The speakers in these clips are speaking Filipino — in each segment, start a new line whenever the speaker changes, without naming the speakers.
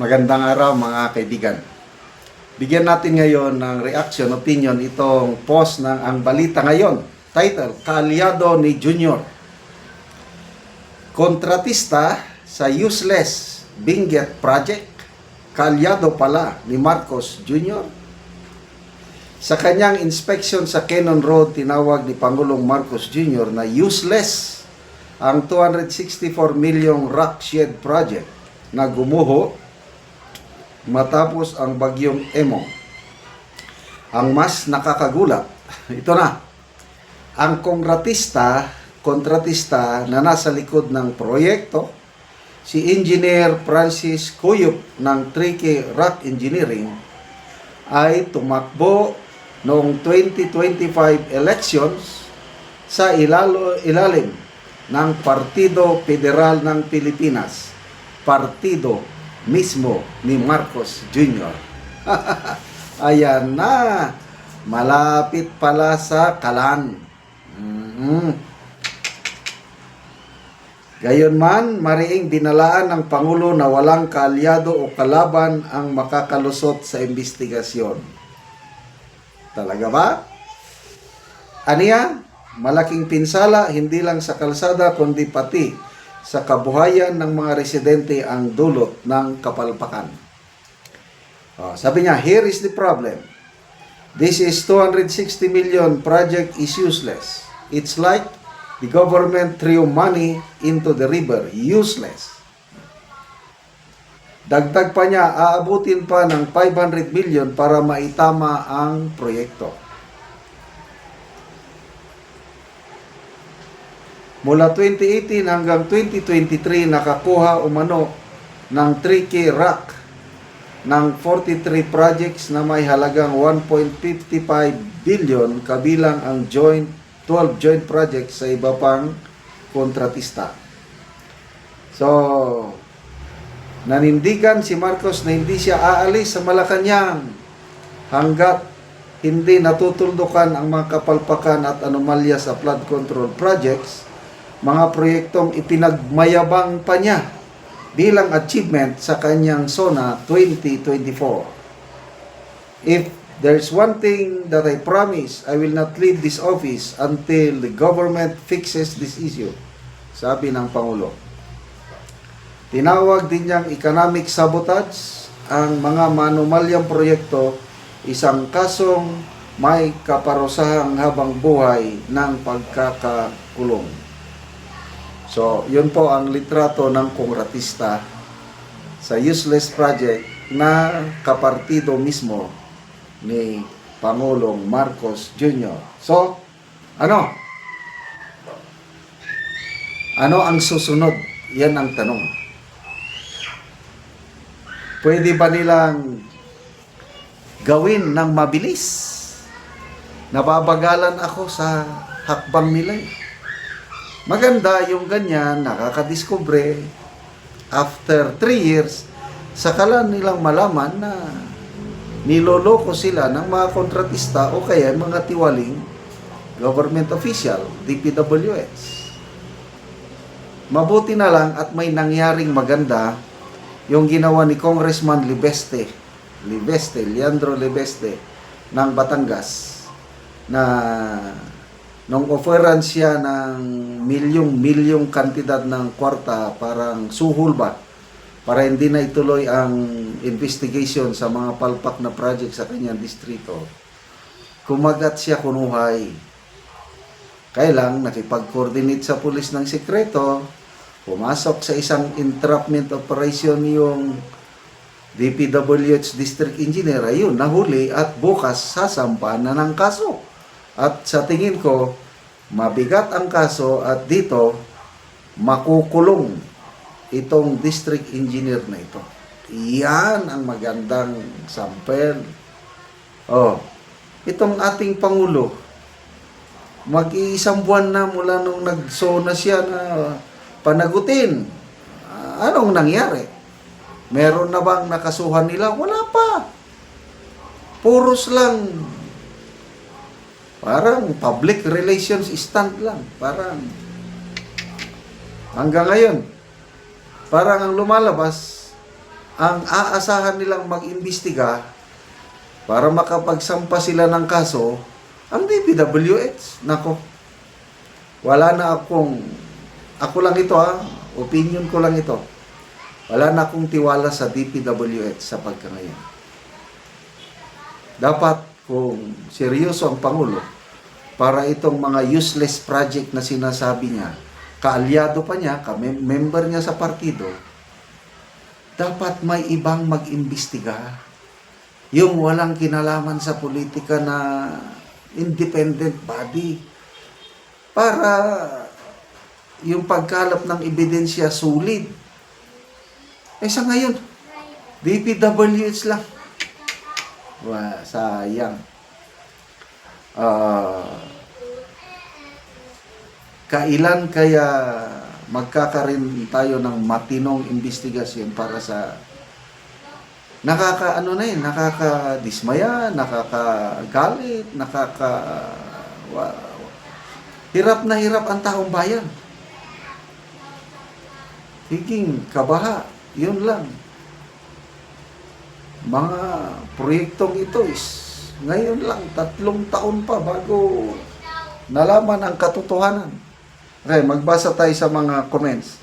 Magandang araw mga kaibigan. Bigyan natin ngayon ng reaction, opinion itong post ng Ang Balita Ngayon. Title, Kaalyado ni Junior. Kontratista sa useless Benguet Project. Kaalyado pala ni Marcos Jr. Sa kanyang inspection sa Cannon Road, tinawag ni Pangulong Marcos Jr. na useless ang 264 milyong rock shed project na gumuho matapos ang bagyong Emo. Ang mas nakakagulat, ito na, ang kongratista, kontratista na nasa likod ng proyekto, si Engineer Francis Cuyup ng Tricky Rock Engineering, ay tumakbo noong 2025 elections sa ilalo, ilalim ng Partido Federal ng Pilipinas, partido mismo ni Marcos Jr. Ayan na, malapit pala sa kalan. Mhm. Gayon man, mariing dinalaan ng Pangulo na walang kaalyado o kalaban ang makakalusot sa investigasyon. Talaga ba? Aniya, malaking pinsala hindi lang sa kalsada kundi pati sa kabuhayan ng mga residente ang dulot ng kapalpakan. Oh, sabi niya, here is the problem. This is 260 million project is useless. It's like the government threw money into the river. Useless. Dagdag pa niya, aabutin pa ng 500 million para maitama ang proyekto. Mula 2018 hanggang 2023, nakakuha umano ng 3K Rock ng 43 projects na may halagang 1.55 billion kabilang ang joint 12 joint projects sa iba pang kontratista. So, nanindigan si Marcos na hindi siya aalis sa Malacanang hanggat hindi natutuldukan ang mga kapalpakan at anomalya sa flood control projects, mga proyektong ipinagmayabang pa niya bilang achievement sa kanyang SONA 2024. If there's one thing that I promise, I will not leave this office until the government fixes this issue, sabi ng Pangulo. Tinawag din niyang economic sabotage ang mga manumalyang proyekto isang kasong may kaparosahang habang buhay ng pagkakakulong. So, yun po ang litrato ng kongratista sa useless project na kapartido mismo ni Pangulong Marcos Jr. So, ano? Ano ang susunod? Yan ang tanong. Pwede ba nilang gawin ng mabilis? Nababagalan ako sa hakbang nila. eh. Maganda yung ganyan, nakakadiskubre. After 3 years, saka nilang malaman na niloloko sila ng mga kontratista o kaya mga tiwaling government official, DPWS. Mabuti na lang at may nangyaring maganda yung ginawa ni Congressman Libeste, Libeste, Leandro Libeste ng Batangas na nung offeran siya ng milyong-milyong kantidad ng kwarta parang suhol ba para hindi na ituloy ang investigation sa mga palpak na project sa kanyang distrito. Kumagat siya kunuhay. Kailang nakipag-coordinate sa pulis ng sekreto, pumasok sa isang entrapment operation yung DPWH District Engineer, ayun, nahuli at bukas sasampan na ng kaso. At sa tingin ko, mabigat ang kaso at dito, makukulong itong district engineer na ito. Iyan ang magandang sample. Oh, itong ating Pangulo, mag-iisang buwan na mula nung nagsona siya na panagutin. Anong nangyari? Meron na bang nakasuhan nila? Wala pa. Puros lang. Parang public relations stunt lang. Parang hanggang ngayon, parang ang lumalabas, ang aasahan nilang mag-imbestiga para makapagsampa sila ng kaso, ang DPWH. Nako, wala na akong, ako lang ito ha, opinion ko lang ito. Wala na akong tiwala sa DPWH sa pagkangayon. Dapat kung seryoso ang Pangulo, para itong mga useless project na sinasabi niya, kaalyado pa niya, ka member niya sa partido, dapat may ibang mag-imbestiga. Yung walang kinalaman sa politika na independent body. Para yung pagkalap ng ebidensya sulit. Eh sa ngayon, DPWH lang. Wah, sayang. Ah, kailan kaya magkakaroon tayo ng matinong investigasyon para sa nakaka ano na yun, nakakadismaya, nakakagalit, nakaka wa- hirap na hirap ang taong bayan. Higing kabaha, yun lang. Mga proyektong ito is ngayon lang, tatlong taon pa bago nalaman ang katotohanan. Okay, magbasa tayo sa mga comments.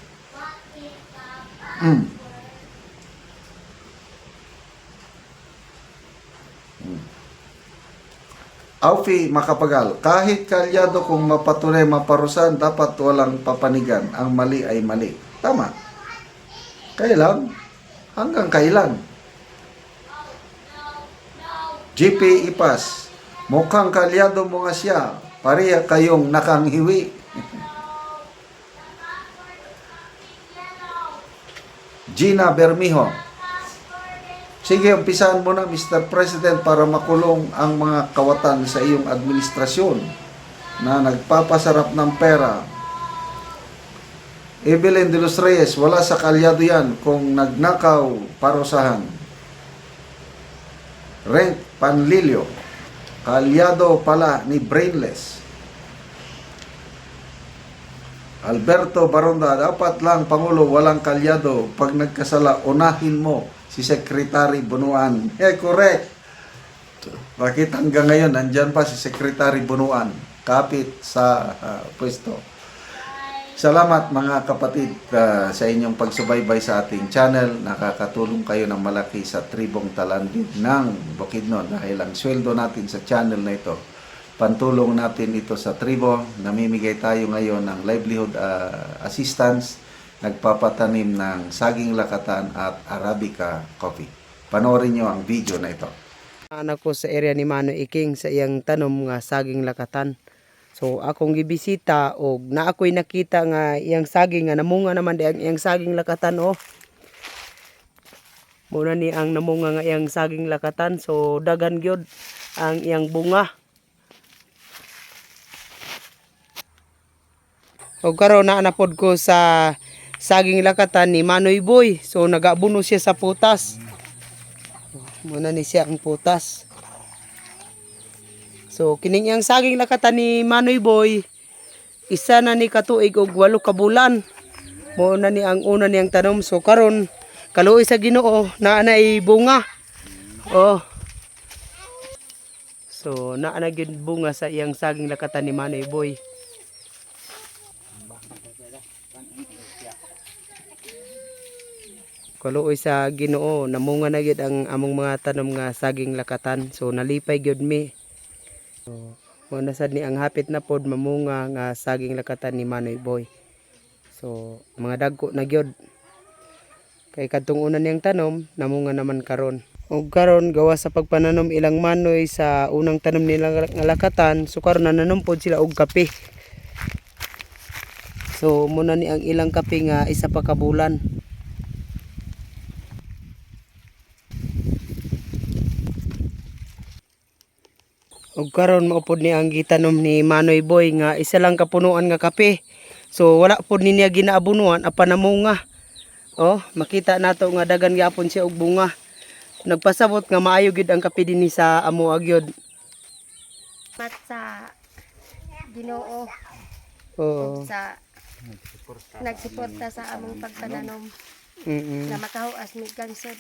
Mm. Aufi Makapagal, kahit kalyado kung mapatunay maparusahan, dapat walang papanigan. Ang mali ay mali. Tama. Kailan? Hanggang kailan? GP Ipas, mukhang kalyado mo nga siya. Pareha kayong nakanghiwi. Gina Bermijo. Sige, umpisahan mo na, Mr. President, para makulong ang mga kawatan sa iyong administrasyon na nagpapasarap ng pera. Evelyn de los Reyes, wala sa kalyado yan kung nagnakaw parusahan. Rent Panlilio, kalyado pala ni Brainless. Alberto Baronda, dapat lang Pangulo walang kalyado. Pag nagkasala, unahin mo si Secretary Bunuan. Eh, correct. Bakit hanggang ngayon, nandyan pa si Secretary Bunuan, kapit sa ah, pwesto. Salamat mga kapatid ah, sa inyong pagsubaybay sa ating channel. Nakakatulong kayo ng malaki sa tribong talandid ng Bukidnon dahil ang sweldo natin sa channel na ito pantulong natin ito sa tribo. Namimigay tayo ngayon ng livelihood ah, assistance, nagpapatanim ng saging lakatan at arabica coffee. Panoorin nyo ang video na ito.
anak ko sa area ni Mano Iking sa iyang tanom nga saging lakatan. So akong gibisita og na ako'y nakita nga iyang saging nga namunga naman di ang iyang saging lakatan oh. Muna ni ang namunga nga iyang saging lakatan so dagan gyud ang iyang bunga. O karon na napod ko sa saging lakatan ni Manoy Boy. So nagabuno siya sa putas. Muna ni siya ang putas. So kining iyang saging lakatan ni Manoy Boy isa na ni katuig og walo ka bulan. Mo na ni ang una niyang tanom. So karon kaluoy sa Ginoo na bunga. Oh. So na gyud bunga sa iyang saging lakatan ni Manoy Boy. Kaluoy sa Ginoo namunga na gyud ang among mga tanom nga saging lakatan. So nalipay gyud mi. Mo na ni ang hapit na pod mamunga nga saging lakatan ni Manoy Boy. So mga dagko na gyud. Kay kadtong una niyang tanom namunga naman karon. Ug karon gawa sa pagpananom ilang manoy sa unang tanom nila nga lakatan, so karon nananom pod sila og kape. So muna ni ang ilang kape nga isa pa ka bulan. Ug karon maupod ni ang gitanom ni Manoy Boy nga isa lang kapunuan nga kape. So wala pod ni niya ginaabunuan apan namunga. Oh, makita nato nga dagan gyapon siya og bunga. Nagpasabot nga maayo gid ang kape dinhi sa amo agyod.
Mat sa Ginoo
Oh,
sa nagsuporta sa among pagtananom.
Mm-mm.
na makahuas mi kansod.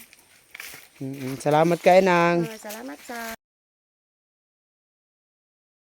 Mm-mm. Salamat kay nang.
Oh, salamat sa